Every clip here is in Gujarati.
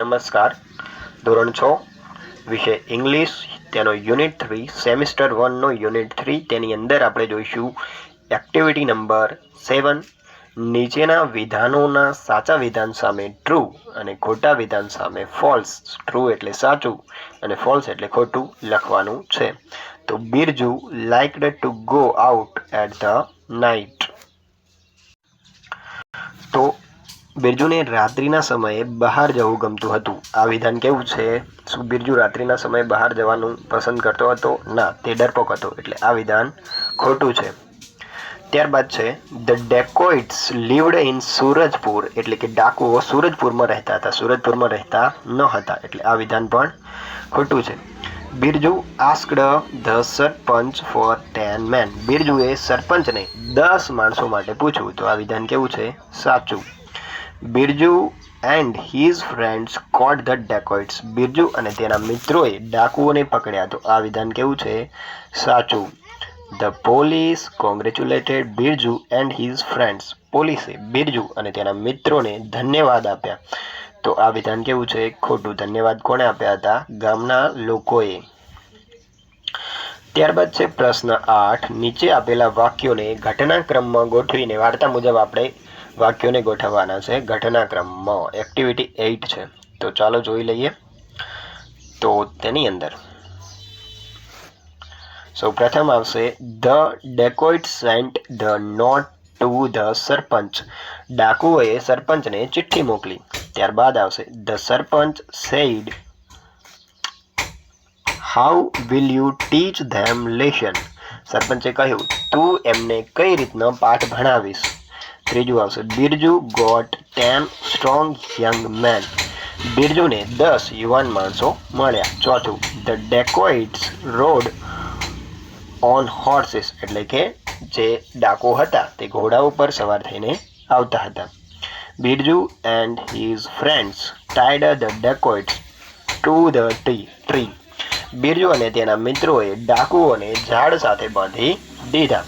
નમસ્કાર. ધોરણ છ વિષય ઇંગ્લિશ. તેનો યુનિટ થ્રી, સેમિસ્ટર વનનો યુનિટ થ્રી. તેની અંદર આપણે જોઈશું એક્ટિવિટી નંબર સેવન નીચેના વિધાનોના સાચા વિધાન સામે ટ્રુ અને ખોટા વિધાન સામે ફોલ્સ ટ્રુ એટલે સાચું અને ફોલ્સ એટલે ખોટું લખવાનું છે. તો Birju liked to go out at the night તો બિરજુને રાત્રિના સમયે બહાર જવું ગમતું હતું. આ વિધાન કેવું છે? શું બિરજુ રાત્રિના સમયે બહાર જવાનું પસંદ કરતો હતો? ના, તે ડરપોક હતો, એટલે આ વિધાન ખોટું છે. ત્યારબાદ છે the dacoits lived in Surajpur એટલે કે ડાકુઓ સુરજપુરમાં રહેતા હતા, સુરજપુરમાં રહેતા ન હતા, એટલે આ વિધાન પણ ખોટું છે. Birju asked the sarpanch for ten men બિરજુએ સરપંચને દસ માણસો માટે પૂછ્યું, તો આ વિધાન કેવું છે? સાચું. Birju and his friends caught the dacoits Birju અને તેના મિત્રોએ ડાકુઓને પકડ્યા. તો આ વિધાન કેવું છે? સાચું. The police congratulated Birju and his friends પોલીસે બિરજુ અને તેના મિત્રોને ધન્યવાદ આપ્યા. તો આ વિધાન કેવું છે? ખોટું ધન્યવાદ કોણે આપ્યા હતા? ગામના લોકોએ. ત્યારબાદ છે પ્રશ્ન આઠ. નીચે આપેલા વાક્યોને ઘટનાક્રમમાં ગોઠવીને વાર્તા મુજબ આપણે વાક્યોને ગોઠવવાના છે. ઘટનાક્રમમાં એક્ટિવિટી એઇટ છે. તો ચાલો જોઈ લઈએ. તો તેની અંદર સૌ પ્રથમ આવશે, the dacoit sent the note to the sarpanch. ડાકુઓએ સરપંચને ચિઠ્ઠી મોકલી. ત્યારબાદ આવશે, the sarpanch said how will you teach them lesson સરપંચે કહ્યું, તું એમને કઈ રીતનો પાઠ ભણાવીશ? ત્રીજું આવશે. Birju got ten strong young men. બિરજુને દસ યુવાન માણસો મળ્યા. ચોથું, the dacoits rode on horses, એટલે કે જે ડાકો હતા, તે ઘોડા ઉપર સવાર થઈને આવતા હતા. Birju and his friends tied the dacoits to the tree tree. Birju અને તેના મિત્રોએ ડાકુઓને ઝાડ સાથે બાંધી દીધા.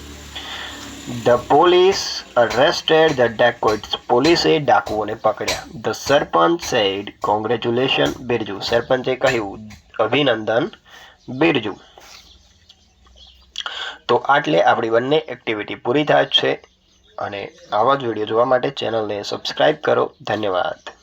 The police arrested the dacoits પોલીસે ડાકુઓને પકડ્યા. The sarpanch said congratulation Birju સરપંચે કહ્યું, અભિનંદન બિરજુ તો આટલે આપણી બંને એક્ટિવિટી પૂરી થાય છે. અને આવા જ વીડિયો જોવા માટે ચેનલને સબસ્ક્રાઈબ કરો. ધન્યવાદ.